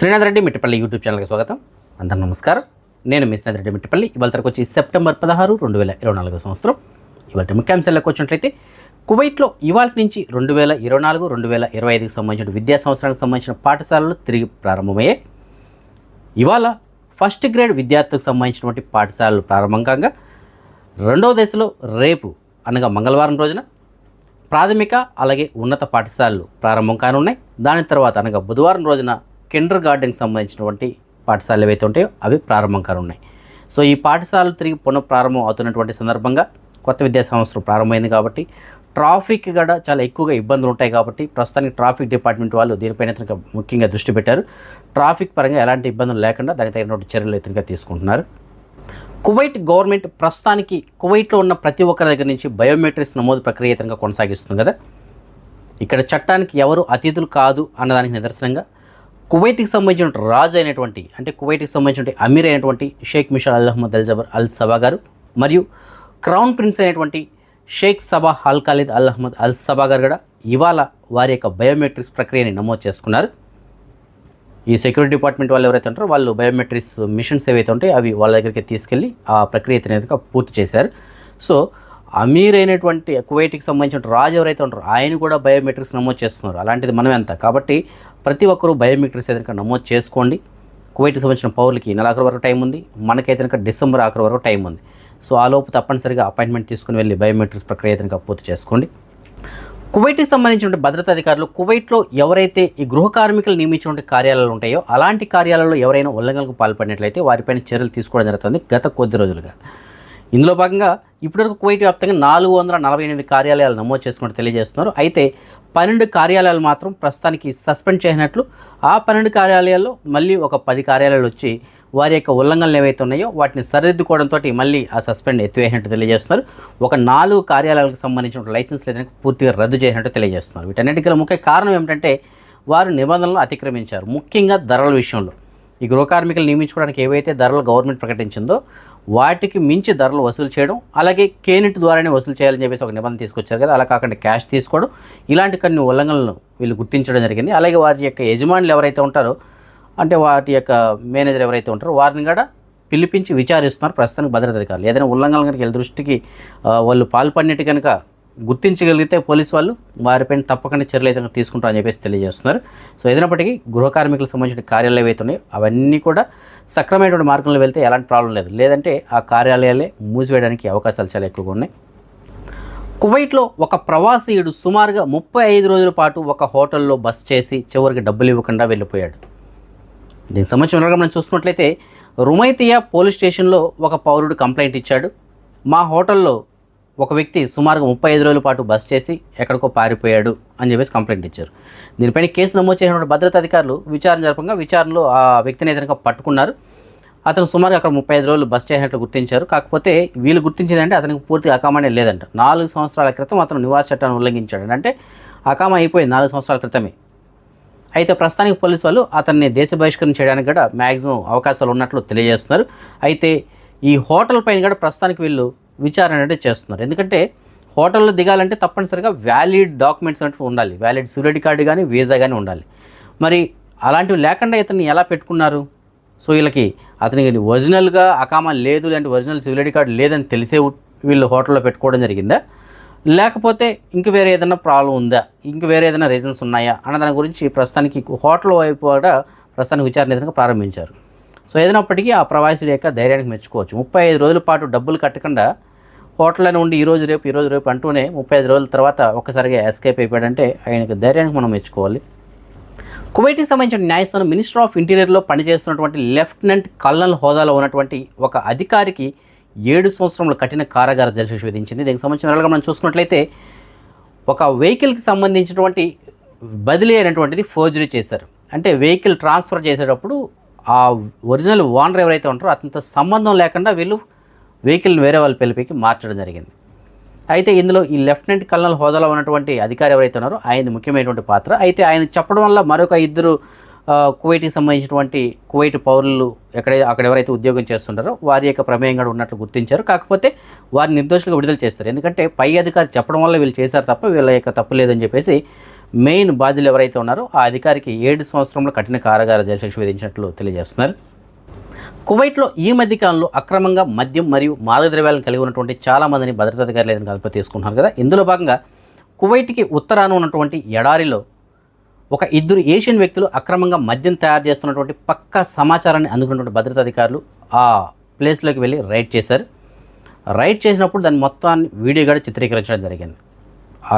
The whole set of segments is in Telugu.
శ్రీనాథ్ రెడ్డి మిట్టపల్లి యూట్యూబ్ ఛానల్కి స్వాగతం. అందరూ నమస్కారం. నేను మీ శ్రీనాథ్ రెడ్డి మిట్టపల్లి. ఇవాళ తరకు వచ్చి సెప్టెంబర్ పదహారు రెండు వేల ఇరవై నాలుగో సంవత్సరం. ఇవాళ ముఖ్యాంశాలకు వచ్చినట్లయితే కువైట్లో ఇవాళ నుంచి రెండు వేల ఇరవై నాలుగు రెండు వేల ఇరవై ఐదుకి సంబంధించిన విద్యా సంవత్సరానికి సంబంధించిన పాఠశాలలు తిరిగి ప్రారంభమయ్యాయి. ఇవాళ ఫస్ట్ గ్రేడ్ విద్యార్థులకు సంబంధించినటువంటి పాఠశాలలు ప్రారంభం కాగా రెండవ దశలో రేపు అనగా మంగళవారం రోజున ప్రాథమిక అలాగే ఉన్నత పాఠశాలలు ప్రారంభం కానున్నాయి. దాని తర్వాత అనగా బుధవారం రోజున కిండర్ గార్డెన్కి సంబంధించినటువంటి పాఠశాలలు ఏవైతే ఉంటాయో అవి ప్రారంభం కానున్నాయి. సో ఈ పాఠశాలలు తిరిగి పునఃప్రారంభం అవుతున్నటువంటి సందర్భంగా కొత్త విద్యా సంవత్సరం ప్రారంభమైంది కాబట్టి ట్రాఫిక్ కూడా చాలా ఎక్కువగా ఇబ్బందులు ఉంటాయి కాబట్టి ప్రస్తుతానికి ట్రాఫిక్ డిపార్ట్మెంట్ వాళ్ళు దీనిపైన ఇతనికి ముఖ్యంగా దృష్టి పెట్టారు. ట్రాఫిక్ పరంగా ఎలాంటి ఇబ్బందులు లేకుండా దానికి తగినటువంటి చర్యలు ఇతనిగా తీసుకుంటున్నారు. కువైట్ గవర్నమెంట్ ప్రస్తుతానికి కువైట్లో ఉన్న ప్రతి ఒక్కరి దగ్గర నుంచి బయోమెట్రిక్స్ నమోదు ప్రక్రియ ఇతరంగా కొనసాగిస్తుంది కదా. ఇక్కడ చట్టానికి ఎవరు అతిథులు కాదు అన్నదానికి నిదర్శనంగా కువైట్కి సంబంధించిన రాజు అయినటువంటి అంటే కువైట్కి సంబంధించిన అమీర్ అయినటువంటి Sheikh Mishal Al Ahmad Al Jaber Al Sabah గారు మరియు క్రౌన్ ప్రిన్స్ అయినటువంటి షేక్ సబా అల్ ఖాలిద్ అల్ అహ్మద్ అల్ సబా గారు కూడా ఇవాళ వారి యొక్క బయోమెట్రిక్స్ ప్రక్రియని నమోదు చేసుకున్నారు. ఈ సెక్యూరిటీ డిపార్ట్మెంట్ వాళ్ళు ఎవరైతే ఉంటారో వాళ్ళు బయోమెట్రిక్స్ మిషన్స్ ఏవైతే ఉంటాయో అవి వాళ్ళ దగ్గరికి తీసుకెళ్ళి ఆ ప్రక్రియ అనేది పూర్తి చేశారు. సో అమీర్ అయినటువంటి కువైట్కి సంబంధించిన రాజు ఎవరైతే ఉంటారో ఆయన కూడా బయోమెట్రిక్స్ నమోదు చేసుకున్నారు. అలాంటిది మనం ఎంత కాబట్టి ప్రతి ఒక్కరూ బయోమెట్రిక్స్ ఏదైనా నమోదు చేసుకోండి. కువైట్కి సంబంధించిన పౌరులకి నెల ఆఖరి వరకు టైం ఉంది మనకైతే కనుక డిసెంబర్ ఆఖరి వరకు టైం ఉంది సో ఆ లోపు తప్పనిసరిగా అపాయింట్మెంట్ తీసుకుని వెళ్ళి బయోమెట్రిక్స్ ప్రక్రియ అయితే కనుక పూర్తి చేసుకోండి. కువైట్కి సంబంధించిన భద్రతా అధికారులు కువైట్లో ఎవరైతే ఈ గృహ కార్మికులు నియమించినటువంటి కార్యాలయాలు ఉంటాయో అలాంటి కార్యాలయాల్లో ఎవరైనా ఉల్లంఘనకు పాల్పడినట్లయితే వారిపైన చర్యలు తీసుకోవడం జరుగుతుంది గత కొద్ది రోజులుగా. ఇందులో భాగంగా ఇప్పటివరకు కువైట్ వ్యాప్తంగా నాలుగు వందల నలభై ఎనిమిది కార్యాలయాలు నమోదు చేసుకున్నట్టు తెలియజేస్తున్నారు. అయితే పన్నెండు కార్యాలయాలు మాత్రం ప్రస్తుతానికి సస్పెండ్ చేసినట్లు ఆ పన్నెండు కార్యాలయాల్లో మళ్ళీ ఒక పది కార్యాలయాలు వచ్చి వారి యొక్క ఉల్లంఘనలు ఏవైతే ఉన్నాయో వాటిని సరిదిద్దుకోవడంతో మళ్ళీ ఆ సస్పెండ్ ఎత్తివేసినట్టు తెలియజేస్తున్నారు. ఒక నాలుగు కార్యాలయాలకు సంబంధించిన లైసెన్స్ లేదని పూర్తిగా రద్దు చేసినట్టు తెలియజేస్తున్నారు. వీటన్నిటికీ ముఖ్య కారణం ఏమిటంటే వారు నిబంధనలు అతిక్రమించారు. ముఖ్యంగా ధరల విషయంలో. ఈ గృహ కార్మికులు నియమించుకోవడానికి ఏవైతే ధరలు గవర్నమెంట్ ప్రకటించిందో వాటికి మించి ధరలు వసూలు చేయడం అలాగే కేనిట్ ద్వారానే వసూలు చేయాలని చెప్పేసి ఒక నిబంధన తీసుకొచ్చారు కదా అలా కాకుండా క్యాష్ తీసుకోవడం ఇలాంటి కొన్ని ఉల్లంఘనలను వీళ్ళు గుర్తించడం జరిగింది. అలాగే వారి యొక్క యజమానులు ఎవరైతే ఉంటారో అంటే వాటి యొక్క మేనేజర్ ఎవరైతే ఉంటారో వారిని కూడా పిలిపించి విచారిస్తున్నారు ప్రస్తుతానికి భద్రత అధికారులు. ఏదైనా ఉల్లంఘనలు కనుక వెళ్ళి దృష్టికి వాళ్ళు పాల్పడినట్టు కనుక గుర్తించగలిగితే పోలీసు వాళ్ళు వారిపైన తప్పకుండా చర్యలు అయితే కనుక తీసుకుంటారని చెప్పేసి తెలియజేస్తున్నారు. సో ఏదైనప్పటికీ గృహ కార్మికులకు సంబంధించిన కార్యాలయాలు ఏవైతే అవన్నీ కూడా సక్రమైనటువంటి మార్గంలో వెళ్తే ఎలాంటి ప్రాబ్లం లేదు. లేదంటే ఆ కార్యాలయాలే మూసివేయడానికి అవకాశాలు చాలా ఎక్కువగా ఉన్నాయి. కువైట్లో ఒక ప్రవాసీయుడు సుమారుగా ముప్పై ఐదు రోజుల పాటు ఒక హోటల్లో బస్ చేసి చివరికి డబ్బులు ఇవ్వకుండా వెళ్ళిపోయాడు. దీనికి సంబంధించిన వివరాలు మనం చూసుకున్నట్లయితే రుమైతియా పోలీస్ స్టేషన్లో ఒక పౌరుడు కంప్లైంట్ ఇచ్చాడు. మా హోటల్లో ఒక వ్యక్తి సుమారుగా ముప్పై ఐదు రోజుల పాటు బస్ చేసి ఎక్కడికో పారిపోయాడు అని చెప్పేసి కంప్లైంట్ ఇచ్చారు. దీనిపైన కేసు నమోదు చేసినటువంటి భద్రతా అధికారులు విచారణ జరపంగా విచారణలో ఆ వ్యక్తిని ఏదైనా పట్టుకున్నారు. అతను సుమారుగా అక్కడ ముప్పై ఐదు రోజులు బస్ చేసినట్లు గుర్తించారు. కాకపోతే వీళ్ళు గుర్తించిందంటే అతనికి పూర్తి అకామానే లేదంట. నాలుగు సంవత్సరాల క్రితం అతను నివాస చట్టాన్ని ఉల్లంఘించాడు. అంటే అకామ అయిపోయింది నాలుగు సంవత్సరాల క్రితమే. అయితే ప్రస్తుతానికి పోలీసు వాళ్ళు అతన్ని దేశ బహిష్కరణ చేయడానికి కూడా మ్యాక్సిమం అవకాశాలు ఉన్నట్లు తెలియజేస్తున్నారు. అయితే ఈ హోటల్ పైన కూడా ప్రస్తుతానికి వీళ్ళు విచారణ అంటే చేస్తున్నారు. ఎందుకంటే హోటల్లో దిగాలంటే తప్పనిసరిగా వ్యాలిడ్ డాక్యుమెంట్స్ అంటూ ఉండాలి. వ్యాలిడ్ సెక్యూరిటీ కార్డు కానీ వీసా కానీ ఉండాలి. మరి అలాంటివి లేకుండా ఇతన్ని ఎలా పెట్టుకున్నారు? సో వీళ్ళకి అతనికి ఒరిజినల్గా అకామా లేదు లేదంటే ఒరిజినల్ సివిలిటీ కార్డు లేదని తెలిసే వీళ్ళు హోటల్లో పెట్టుకోవడం జరిగిందా? లేకపోతే ఇంక వేరే ఏదైనా ప్రాబ్లం ఉందా? ఇంక వేరే ఏదైనా రీజన్స్ ఉన్నాయా? అన్న దాని గురించి ప్రస్తుతానికి హోటల్ వైపు కూడా ప్రస్తుతానికి విచారణ ఏదైనా ప్రారంభించారు. సో ఏదైనప్పటికీ ఆ ప్రవాసుడి యొక్క ధైర్యానికి మెచ్చుకోవచ్చు. ముప్పై ఐదు రోజుల పాటు డబ్బులు కట్టకుండా హోటల్లో ఉండి ఈరోజు రేపు ఈరోజు రేపు అంటూనే ముప్పై ఐదు రోజుల తర్వాత ఒక్కసారిగా ఎస్కేప్ అయిపోయాడంటే ఆయనకు ధైర్యానికి మనం మెచ్చుకోవాలి. కువైట్కి సంబంధించిన న్యాయస్థానం మినిస్టర్ ఆఫ్ ఇంటీరియర్లో పనిచేస్తున్నటువంటి లెఫ్టినెంట్ కల్నల్ హోదాలో ఉన్నటువంటి ఒక అధికారికి ఏడు సంవత్సరంలో కఠిన కారాగార జలశిక్ష విధించింది. దీనికి సంబంధించిన వివరాలుగా మనం చూసుకున్నట్లయితే ఒక వెహికల్కి సంబంధించినటువంటి బదిలీ అయినటువంటిది ఫోర్జరీ చేశారు. అంటే వెహికల్ ట్రాన్స్ఫర్ చేసేటప్పుడు ఆ ఒరిజినల్ ఓనర్ ఎవరైతే ఉంటారో అతనితో సంబంధం లేకుండా వీళ్ళు వెహికల్ వేరే వాళ్ళ పిలిపికి మార్చడం జరిగింది. అయితే ఇందులో ఈ లెఫ్టినెంట్ కల్నల్ హోదాలో ఉన్నటువంటి అధికారి ఎవరైతే ఉన్నారో ఆయన ముఖ్యమైనటువంటి పాత్ర. అయితే ఆయన చెప్పడం వల్ల మరొక ఇద్దరు కువైట్కి సంబంధించినటువంటి కువైట్ పౌరులు ఎక్కడ అక్కడ ఎవరైతే ఉద్యోగం చేస్తుంటారో వారి యొక్క ప్రమేయం కూడా ఉన్నట్లు గుర్తించారు. కాకపోతే వారిని నిర్దోషులుగా విడుదల చేస్తారు. ఎందుకంటే పై అధికారి చెప్పడం వల్ల వీళ్ళు చేశారు తప్ప వీళ్ళ యొక్క తప్పు లేదని చెప్పేసి మెయిన్ బాధ్యులు ఎవరైతే ఉన్నారో ఆ అధికారికి ఏడు సంవత్సరంలో కఠిన కారాగార జైలు శిక్ష విధించినట్లు తెలియజేస్తున్నారు. కువైట్లో ఈ మధ్య కాలంలో అక్రమంగా మద్యం మరియు మాదద్రవ్యాలను కలిగి ఉన్నటువంటి చాలా మందిని భద్రతా అధికారులు ఏదైనా తీసుకుంటున్నారు కదా. ఇందులో భాగంగా కువైట్కి ఉత్తరాన ఉన్నటువంటి ఎడారిలో ఒక ఇద్దరు ఏషియన్ వ్యక్తులు అక్రమంగా మద్యం తయారు చేస్తున్నటువంటి పక్క సమాచారాన్ని అందుకున్నటువంటి భద్రతా అధికారులు ఆ ప్లేస్లోకి వెళ్ళి రైడ్ చేశారు. రైడ్ చేసినప్పుడు దాని మొత్తాన్ని వీడియో కూడా చిత్రీకరించడం జరిగింది.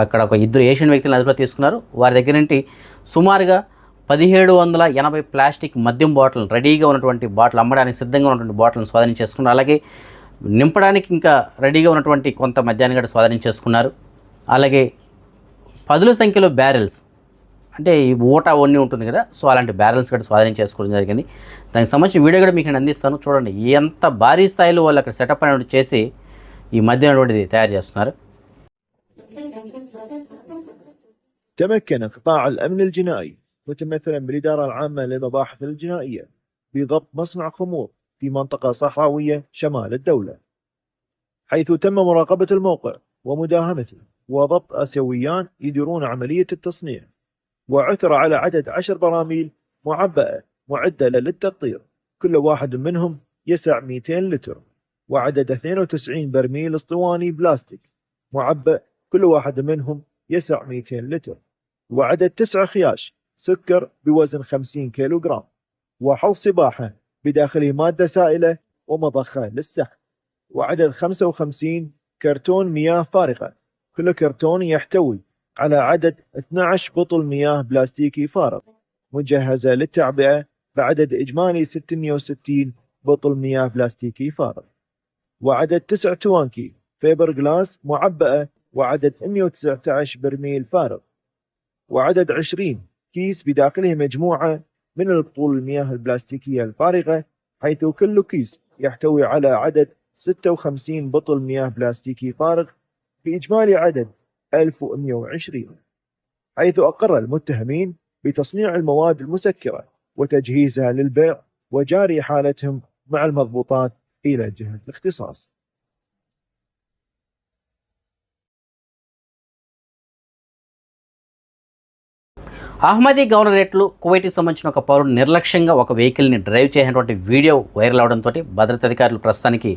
అక్కడ ఒక ఇద్దరు ఏషియన్ వ్యక్తులను అదుపులో తీసుకున్నారు. వారి దగ్గర నుండి సుమారుగా పదిహేడు వందల ఎనభై ప్లాస్టిక్ మద్యం బాటిల్ రెడీగా ఉన్నటువంటి బాటిల్ అమ్మడానికి సిద్ధంగా ఉన్నటువంటి బాటిల్ని స్వాధీనం చేసుకున్నారు అలాగే నింపడానికి ఇంకా రెడీగా ఉన్నటువంటి కొంత మద్యాన్ని కూడా స్వాధీనం చేసుకున్నారు అలాగే పదుల సంఖ్యలో బ్యారెల్స్ అంటే ఈ ఊట అవన్నీ ఉంటుంది కదా సో అలాంటి బ్యారెల్స్ కూడా స్వాధీనం చేసుకోవడం జరిగింది దానికి సంబంధించిన వీడియో కూడా మీకు నేను అందిస్తాను చూడండి ఎంత భారీ స్థాయిలో వాళ్ళు అక్కడ సెటప్ అనేటువంటి చేసి ఈ మద్యం అనేటువంటిది తయారు చేస్తున్నారు تمكن قطاع الأمن الجنائي متمثلا بالإدارة العامة للمباحث الجنائية بضبط مصنع خمور في منطقة صحراوية شمال الدولة حيث تم مراقبة الموقع ومداهمته وضبط آسيويان يديرون عملية التصنيع وعثر على عدد عشر براميل معبأة معدة للتقطير. كل واحد منهم يسع 200 لتر وعدد 92 برميل أسطواني بلاستيك معبأ. كل واحد منهم يسع 200 لتر وعدد تسع خياش سكر بوزن 50 كيلوغرام وحوض سباحة بداخله مادة سائلة ومضخة للسخن وعدد 55 كرتون مياه فارغة. كل كرتون يحتوي على عدد 12 بطل مياه بلاستيكي فارغ. مجهزة للتعبئة بعدد إجمالي 660 بطل مياه بلاستيكي فارغ. وعدد 9 توانكي فيبر جلاس معبأة وعدد 119 برميل فارغ. وعدد 20 كيس بداخله مجموعة من البطول المياه البلاستيكية الفارغة حيث كل كيس يحتوي على عدد 56 بطل مياه بلاستيكي فارغ بإجمالي عدد 1120 حيث أقر المتهمين بتصنيع المواد المسكرة وتجهيزها للبيع وجاري حالتهم مع المضبوطات إلى جهة الاختصاص. అహ్మదీ గవర్నరేట్లు కువైట్కి సంబంధించిన ఒక పౌరుడు నిర్లక్ష్యంగా ఒక వెహికల్ని డ్రైవ్ చేసినటువంటి వీడియో వైరల్ అవడంతో భద్రతా అధికారులు ప్రస్తుతానికి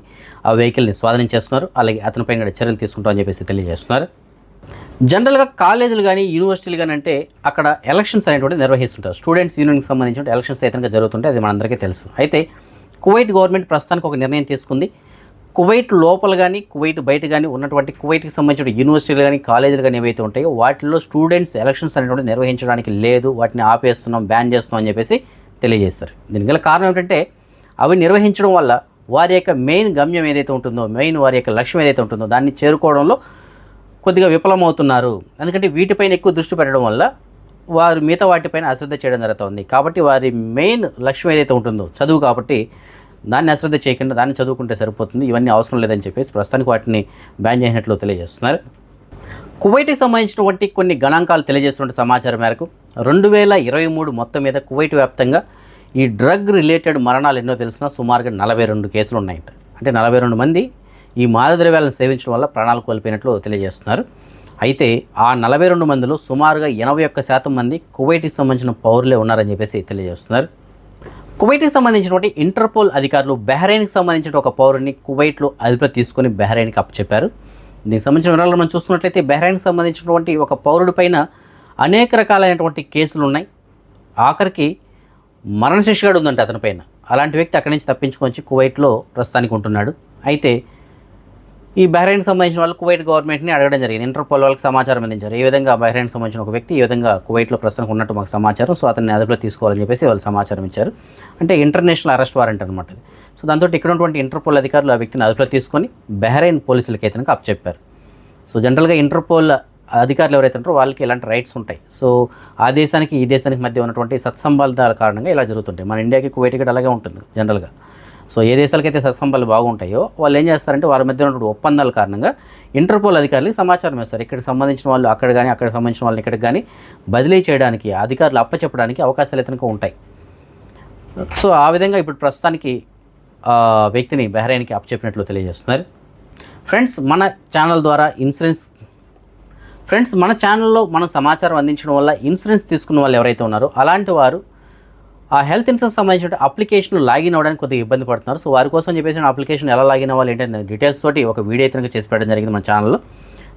ఆ వెహికల్ని స్వాధీనం చేస్తున్నారు అలాగే అతనిపై కూడా చర్యలు తీసుకుంటామని చెప్పేసి తెలియజేస్తున్నారు. జనరల్గా కాలేజీలు కానీ యూనివర్సిటీలు కానీ అంటే అక్కడ ఎలక్షన్స్ అనేటువంటి నిర్వహిస్తుంటారు. స్టూడెంట్స్ యూనియన్కి సంబంధించిన ఎలక్షన్స్ అయితే జరుగుతుంటే అది మనందరికీ తెలుసు. అయితే కువైట్ గవర్నమెంట్ ప్రస్తుతానికి ఒక నిర్ణయం తీసుకుంది. కువైట్ లోపల కానీ కువైట్ బయట కానీ ఉన్నటువంటి కువైట్కి సంబంధించిన యూనివర్సిటీలు కానీ కాలేజీలు కానీ ఏవైతే ఉంటాయో వాటిల్లో స్టూడెంట్స్ ఎలక్షన్స్ అనేటువంటి నిర్వహించడానికి లేదు వాటిని ఆపేస్తున్నాం బ్యాన్ చేస్తున్నాం అని చెప్పేసి తెలియజేస్తారు. దీనికి గల కారణం ఏంటంటే అవి నిర్వహించడం వల్ల వారి యొక్క మెయిన్ గమ్యం ఏదైతే ఉంటుందో మెయిన్ వారి యొక్క లక్ష్యం ఏదైతే ఉంటుందో దాన్ని చేరుకోవడంలో కొద్దిగా విఫలమవుతున్నారు. ఎందుకంటే వీటిపైన ఎక్కువ దృష్టి పెట్టడం వల్ల వారు మిగతా వాటిపైన అశ్రద్ధ చేయడం జరుగుతుంది. కాబట్టి వారి మెయిన్ లక్ష్యం ఏదైతే ఉంటుందో చదువు కాబట్టి దాన్ని అశ్రద్ధ చేయకుండా దాన్ని చదువుకుంటే సరిపోతుంది. ఇవన్నీ అవసరం లేదని చెప్పేసి ప్రస్తుతానికి వాటిని బ్యాన్ చేసినట్లు తెలియజేస్తున్నారు. కువైట్కి సంబంధించినటువంటి కొన్ని గణాంకాలు తెలియజేస్తున్న సమాచారం మేరకు రెండు వేల ఇరవై మూడు మొత్తం మీద కువైట్ వ్యాప్తంగా ఈ డ్రగ్ రిలేటెడ్ మరణాలు ఎన్నో తెలిసినా సుమారుగా నలభై రెండు కేసులు ఉన్నాయంట. అంటే నలభై రెండు మంది ఈ మాదద్రవ్యాలను సేవించడం వల్ల ప్రాణాలు కోల్పోయినట్లు తెలియజేస్తున్నారు. అయితే ఆ నలభై రెండు మందిలో సుమారుగా ఎనభై ఒక్క శాతం మంది కువైట్కి సంబంధించిన పౌరులే ఉన్నారని చెప్పేసి తెలియజేస్తున్నారు. కువైట్కి సంబంధించినటువంటి ఇంటర్పోల్ అధికారులు బెహ్రైన్కి సంబంధించిన ఒక పౌరుని కువైట్లో అదుపులో తీసుకొని బెహ్రైన్కి అప్పచెప్పారు. దీనికి సంబంధించిన వివరాలు మనం చూసుకున్నట్లయితే బెహ్రైన్కి సంబంధించినటువంటి ఒక పౌరుడి పైన అనేక రకాలైనటువంటి కేసులు ఉన్నాయి ఆఖరికి మరణశిక్ష కూడా అతనిపైన అలాంటి వ్యక్తి అక్కడి నుంచి తప్పించుకొని కువైట్లో ప్రస్తుతానికి ఉంటున్నాడు. అయితే ఈ బహ్రెయిన్కి సంబంధించిన వాళ్ళు కువైట్ గవర్నమెంట్ని అడగడం జరిగింది. ఇంటర్పోల్ వాళ్ళకి సమాచారం అందించారు. ఈ విధంగా బహ్రెయిన్కి సంబంధించిన ఒక వ్యక్తి ఈ విధంగా కువైట్లో ప్రస్తుతం ఉన్నట్టు మాకు సమాచారం. సో అతన్ని అదుపులో తీసుకోవాలని చెప్పేసి వాళ్ళు సమాచారం ఇచ్చారు. అంటే ఇంటర్నేషనల్ అరెస్ట్ వారెంట్ అనమాట సో దాంతో ఇక్కడ ఉన్నటువంటి ఇంటర్పోల్ అధికారులు ఆ వ్యక్తిని అదుపులో తీసుకొని బహ్రెయిన్ పోలీసులకి అయితే అప్పచెప్పారు. సో జనరల్గా ఇంటర్పోల్ అధికారులు ఎవరైతే ఉంటారో వాళ్ళకి ఇలాంటి రైట్స్ ఉంటాయి. సో ఆ దేశానికి ఈ దేశానికి మధ్య ఉన్నటువంటి సత్సంబంధాల కారణంగా ఇలా జరుగుతుంటాయి. మన ఇండియాకి కువైట్కి అలాగే ఉంటుంది జనరల్గా. సో ఏ దేశాలకైతే సత్సంబాలు బాగుంటాయో వాళ్ళు ఏం చేస్తారంటే వారి మధ్య ఉన్నటువంటి ఒప్పందాల కారణంగా ఇంటర్పోల్ అధికారులకు సమాచారం ఇస్తారు. ఇక్కడికి సంబంధించిన వాళ్ళు అక్కడ కానీ అక్కడ సంబంధించిన వాళ్ళని ఇక్కడికి కానీ బదిలీ చేయడానికి అధికారులు అప్పచెప్పడానికి అవకాశాలు ఇతనికి ఉంటాయి. సో ఆ విధంగా ఇప్పుడు ప్రస్తుతానికి వ్యక్తిని బెహ్రైన్కి అప్పచెప్పినట్లు తెలియజేస్తున్నారు. ఫ్రెండ్స్ మన ఛానల్ ద్వారా ఇన్సూరెన్స్ ఫ్రెండ్స్ మన ఛానల్లో మనం సమాచారం అందించడం వల్ల ఇన్సూరెన్స్ తీసుకున్న వాళ్ళు ఎవరైతే ఉన్నారో అలాంటి వారు ఆ హెల్త్ ఇన్సూరెన్స్ సంబంధించిన అప్లికేషన్ లాగిన్ అవ్వడానికి కొద్దిగా ఇబ్బంది పడుతున్నారు. సో వారి కోసం చెప్పేసి అప్లికేషన్ ఎలా లాగిన్ అవ్వాలి ఏంటంటే డీటెయిల్స్ తోటి ఒక వీడియో అయితే చేసి పెట్టడం జరిగింది మన ఛానల్లో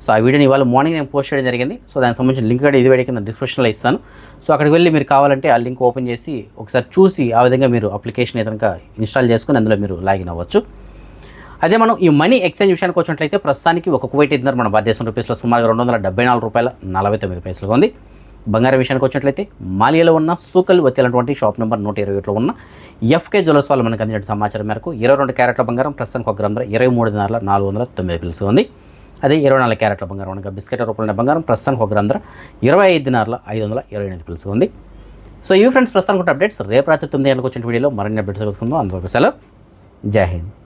సో ఆ వీడియోని ఇవాళ మార్నింగ్ నేను పోస్ట్ చేయడం జరిగింది. సో దానికి సంబంధించిన లింక్ కూడా ఇది వీడియో కింద డిస్క్రిప్షన్లో ఇస్తాను. సో అక్కడికి వెళ్ళి మీరు కావాలంటే ఆ లింక్ ఓపెన్ చేసి ఒకసారి చూసి ఆ విధంగా మీరు అప్లికేషన్ ఏదైనా ఇన్స్టాల్ చేసుకుని అందులో మీరు లాగిన్ అవ్వచ్చు. అదే మనం ఈ మనీ ఎక్స్చేంజ్ విషయానికి వచ్చినట్లయితే ప్రస్తుతానికి ఒక కువైట్ ఇద్దరు మన భారతదేశం రూపీస్లో సుమారు రెండు వందల డెబ్బై నాలుగు రూపాయల నలభై తొమ్మిది పైసలుగా ఉంది. బంగారం విషయానికి వచ్చినట్లయితే మాలియాలో ఉన్న సూకల్ వత్తిలటువంటి షాప్ నెంబర్ నూట ఇరవై ఒకటిలో ఉన్న ఎఫ్కే జ్యువెలర్స్ వాళ్ళు మనకు అందించిన సమాచారం మేరకు ఇరవై రెండు క్యారెట్ల బంగారం ప్రస్తుతానికి ఒక గ్రామ ధర ఇరవై మూడు దినాల నాలుగు వందల తొమ్మిది పిలుసు ఉంది. అదే ఇరవై నాలుగు క్యారెట్ల బంగారం అనగా బిస్కెట్ రూపంలో బంగారం ప్రస్తుతానికి ఒక గ్రామ ధర ఇరవై ఐదు దినాల ఐదు వందల ఇరవై ఎనిమిది పిలుసు ఉంది. సో ఇవి ఫ్రెండ్స్ ప్రస్తుతానికి అప్డేట్స్ రేపు రాత్రి తొమ్మిది గంటలకు వచ్చిన వీడియోలో మరిన్ని అప్డేట్స్ కలుసుకుందాం అందులో సెలవు. జై హింద్.